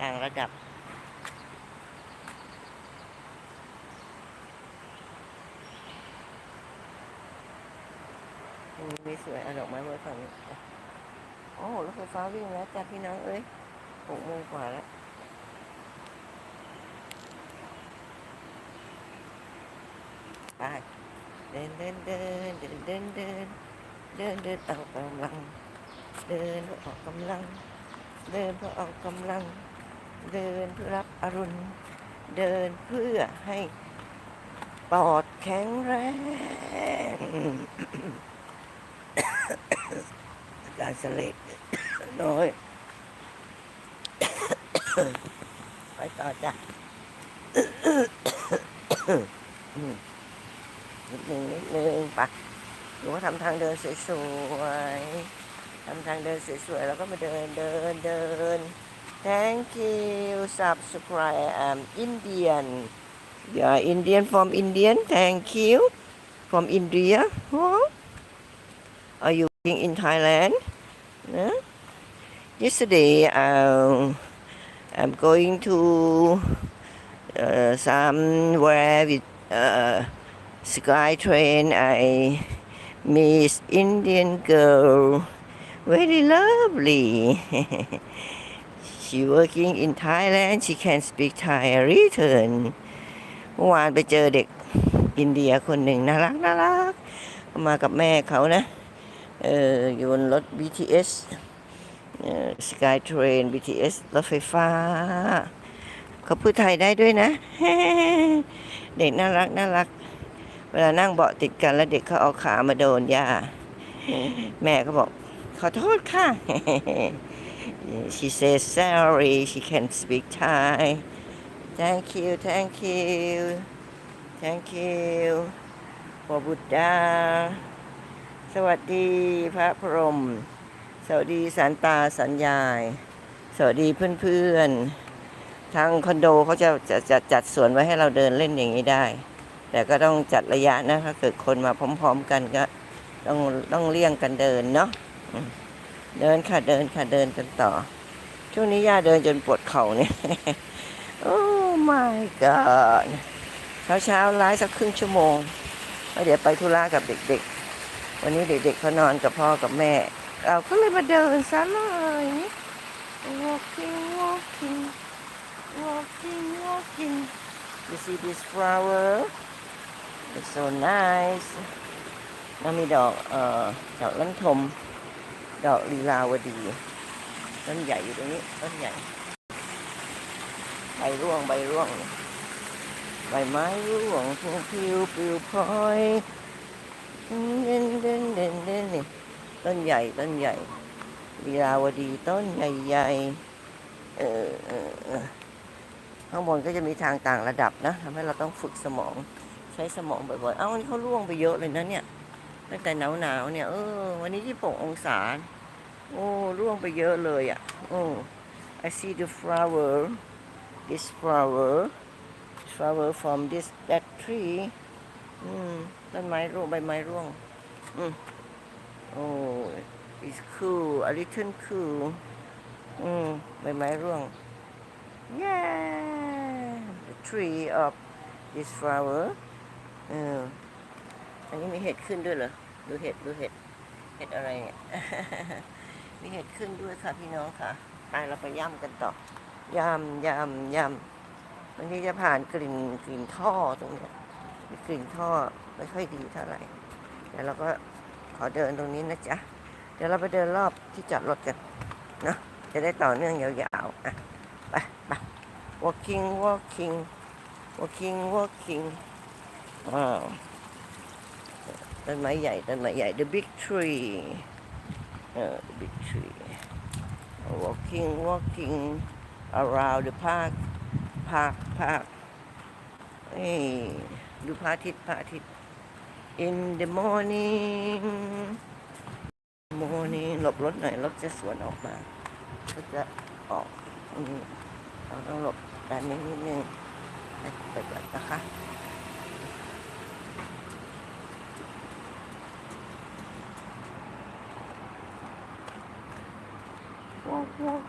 ต่างระดับตรงนี้ไม่สวยเอาดอกไม้ไว้ฝั่งนี้อะโอ้รถไฟฟ้าวิ่งแล้วจ้าพี่น้องเอ้ยหกโมงกว่าแล้วไปเดินเดินเดินเดินเดินเดินเดินเดินออกกำลัง เดินเพื่อออกกำลัง เดินเพื่อออกกำลัง เดินเพื่อรับอรุณ เดินเพื่อให้ปอดแข็งแรงการเสลดน้อยไปต่อจ้ะนิดนึงนิดนึงไปะหนูว่าทำทางเดินสวยๆทำทางเดินสวยๆแล้วก็มาเดินเดินเดิน thank you. Subscribe I'm Indian. Yeah Indian from Indian. Thank you. From India. Huh? are you working in Thailand? No? yesterday um, I'm going to uh, somewhere with uh, sky train. I miss Indian girl. Very lovely she working in Thailand she can speak Thai return เมื่อวานไปเจอเด็กอินเดียคนหนึ่งน่ารักน่ารักมากับแม่เขานะ เอออยู่บนรถ BTS เอ่อ Sky Train BTS รถไฟฟ้า เขาพูดไทยได้ด้วยนะ เด็กน่ารักน่ารัก เวลานั่งเบาะติดกันแล้วเด็กเขาเอาขามาโดนย่า แม่ก็บอก ขอโทษค่ะ she says sorry she can't speak Thai thank you thank you thank you for Buddha สวัสดีพระพรหมสวัสดีสันตาสัญญาย สวัสดีเพื่อนๆ ทางคอนโดเขาจะจะจะจัดสวนไว้ให้เราเดินเล่นอย่างนี้ได้ แต่ก็ต้องจัดระยะนะ ถ้าเกิดคนมาพร้อม ๆ กันก็ต้องต้องเลี่ยงกันเดินเนาะ เดินค่ะเดินค่ะเดินกันต่อ ช่วงนี้ย่าเดินจนปวดเข่าเนี่ยโอ้ my god เช้าเช้าไลฟ์สักครึ่งชั่วโมงแล้วเดี๋ยวไปธุระกับเด็กๆ วันนี้เด็กๆเขานอนกับพ่อกับแม่ เราก็เลยมาเดินซะเลย walking walking walking walking you see this flower it's so nice แล้วมีดอกเอ่อดอกลันทม ดอกลีลาวดีต้นใหญ่อยู่ตรงนี้ต้นใหญ่ใบร่วงใบร่วง ใบไม้ร่วงพวงพิวปิวพลอยเด่นเด่นเด่นเด่นนี่ต้นใหญ่ต้นใหญ่ลีลาวดีต้นใหญ่ๆเออเออเออข้างบนก็จะมีทางต่างระดับนะทำให้เราต้องฝึกสมองใช้สมองบ่อยๆ เอ้านนี้เขาล่วงไปเยอะเลยนะเนี่ยตั้งแต่หนาวๆเนี่ยเออวันนี้ที่ปกองศา โอ้ร่วงไปเยอะเลยอ่ะ โอ้ I see the flower this flower flower from this that tree อืมต้นไม้ร่วงใบไม้ร่วง อืมโอ้ it's cool a little cool อืมใบไม้ร่วง yeah the tree of this flower เอออันนี้มีเห็ดขึ้นด้วยเหรอ ดูเห็ดดูเห็ด เห็ดอะไรเนี่ย มีเห็ดขึ้นด้วยค่ะพี่น้องค่ะไปเราไปย่ำกันต่อย่ำย่ำย่ำวันนี้จะผ่านกลิ่นกลิ่นท่อตรงเนี้ยมีกลิ่นท่อไม่ค่อยดีเท่าไหร่เดี๋ยวเราก็ขอเดินตรงนี้นะจ๊ะเดี๋ยวเราไปเดินรอบที่จอดรถกันเนะจะได้ต่อเนื่องยาวๆอะไปไป walking walking walking walking ว้าวต้นไม้ใหญ่ต้นไม้ใหญ่ the big tree the big tree walking walking around the park park park เอ้ยดูพระอาทิตย์พระอาทิตย์ in the morning morning หลบรถหน่อยรถจะสวนออกมา ก็จะออกอืมเราต้องหลบด้านนี้นิดนึงไปไปก่อนนะคะ 我